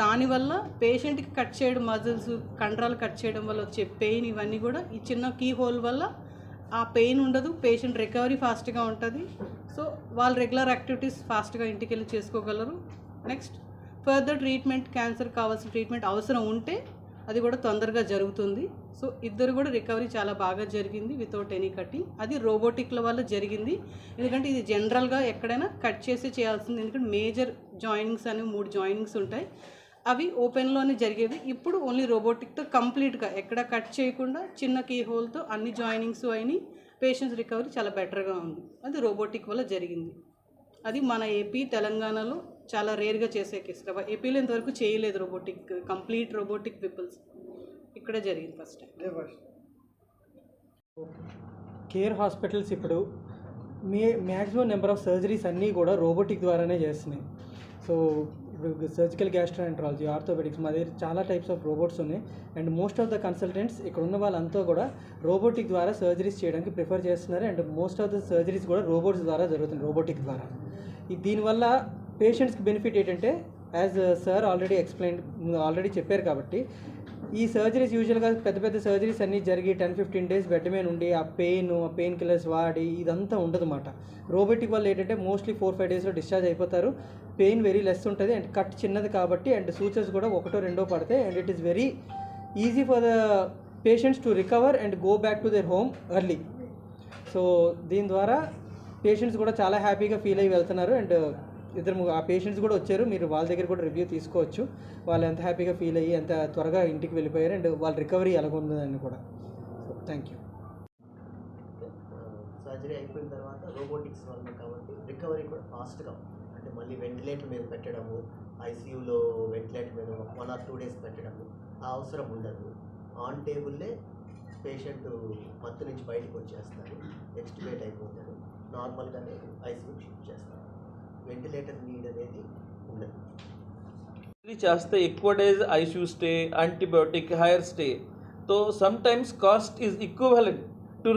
దానివల్ల పేషెంట్కి కట్ చేయడం మజిల్స్ కండరాలు కట్ చేయడం వల్ల వచ్చే పెయిన్ ఇవన్నీ కూడా ఈ చిన్న కీ హోల్ వల్ల ఆ పెయిన్ ఉండదు. పేషెంట్ రికవరీ ఫాస్ట్గా ఉంటుంది. సో వాళ్ళు రెగ్యులర్ యాక్టివిటీస్ ఫాస్ట్గా ఇంటికి వెళ్ళి చేసుకోగలరు. నెక్స్ట్ ఫర్దర్ ట్రీట్మెంట్ క్యాన్సర్ కావాల్సిన ట్రీట్మెంట్ అవసరం ఉంటే అది కూడా తొందరగా జరుగుతుంది. సో ఇద్దరు కూడా రికవరీ చాలా బాగా జరిగింది వితౌట్ ఎనీ కటింగ్. అది రోబోటిక్ల వల్ల జరిగింది. ఎందుకంటే ఇది జనరల్గా ఎక్కడైనా కట్ చేసి చేయాల్సింది. ఎందుకంటే మేజర్ జాయినింగ్స్ అనేవి మూడు జాయినింగ్స్ ఉంటాయి. అవి ఓపెన్లోనే జరిగేవి. ఇప్పుడు ఓన్లీ రోబోటిక్తో కంప్లీట్గా ఎక్కడ కట్ చేయకుండా చిన్న కీ హోల్తో అన్ని జాయినింగ్స్ అయినాయి. పేషెంట్స్ రికవరీ చాలా బెటర్గా ఉంది. అది రోబోటిక్ వల్ల జరిగింది. అది మన ఏపీ తెలంగాణలో చాలా రేర్గా చేసే కేసు కాబట్టి ఏపీలో ఇంతవరకు చేయలేదు రోబోటిక్ కంప్లీట్ రోబోటిక్ పీపుల్స్ ఇక్కడ జరిగింది ఫస్ట్ టైం కేర్ హాస్పిటల్స్ ఇప్పుడు మీ మ్యాక్సిమం నెంబర్ ఆఫ్ సర్జరీస్ అన్నీ కూడా రోబోటిక్ ద్వారానే చేస్తున్నాయి. సో ఇప్పుడు సర్జికల్ గ్యాస్ట్రాంట్రాలజీ ఆర్థోపెడిక్స్ మా దగ్గర చాలా టైప్స్ ఆఫ్ రోబోట్స్ ఉన్నాయి. And most of the consultants ఇక్కడ ఉన్న వాళ్ళంతా కూడా రోబోటిక్ ద్వారా సర్జరీస్ చేయడానికి ప్రిఫర్ చేస్తున్నారు. And most of the surgeries కూడా రోబోట్స్ ద్వారా జరుగుతుంది రోబోటిక్ ద్వారా. ఈ దీనివల్ల పేషెంట్స్కి బెనిఫిట్ ఏంటంటే as sir already explain already చెప్పారు కాబట్టి ఈ సర్జరీస్ యూజువల్గా పెద్ద పెద్ద సర్జరీస్ అన్నీ జరిగి టెన్ ఫిఫ్టీన్ డేస్ బెడ్ మీద ఉండి ఆ పెయిన్ ఆ పెయిన్ కిల్లర్స్ వాడి ఇదంతా ఉండదన్నమాట. రోబోటిక్ వల్ల ఏంటంటే మోస్ట్లీ ఫోర్ ఫైవ్ డేస్లో డిశ్చార్జ్ అయిపోతారు. పెయిన్ వెరీ లెస్ ఉంటుంది అండ్ కట్ చిన్నది కాబట్టి అండ్ సూచర్స్ కూడా ఒకటో రెండో పడతాయి and it is very easy for the patients to recover and go back to their home early so దీని ద్వారా పేషెంట్స్ కూడా చాలా హ్యాపీగా ఫీల్ అయ్యి వెళ్తున్నారు అండ్ ఇద్దరు ఆ పేషెంట్స్ కూడా వచ్చారు. మీరు వాళ్ళ దగ్గర కూడా రివ్యూ తీసుకోవచ్చు. వాళ్ళు ఎంత హ్యాపీగా ఫీల్ అయ్యి ఎంత త్వరగా ఇంటికి వెళ్ళిపోయారు అండ్ వాళ్ళ రికవరీ ఎలాగుందని కూడా. సో థ్యాంక్ యూ సర్జరీ అయిపోయిన తర్వాత రోబోటిక్స్ వల్ల కాబట్టి రికవరీ కూడా ఫాస్ట్గా అంటే మళ్ళీ వెంటిలేటర్ మీద పెట్టడము ఐసీయూలో వెంటిలేటర్ మీద వన్ ఆర్ టూ డేస్ పెట్టడము ఆ అవసరం ఉండదు. ఆన్ టేబుల్లే పేషెంట్ మత్తు నుంచి బయటకు వచ్చేస్తారు. ఎక్స్టిమేట్ అయిపోతారు. నార్మల్గానే ఐసీయూ షిఫ్ట్ చేస్తారు. వెంటిలేటర్ నీడ్ అనేది ఉండదు. చేస్తే ఎక్కువ days ICU stay antibiotic higher stay తో sometimes cost is equivalent to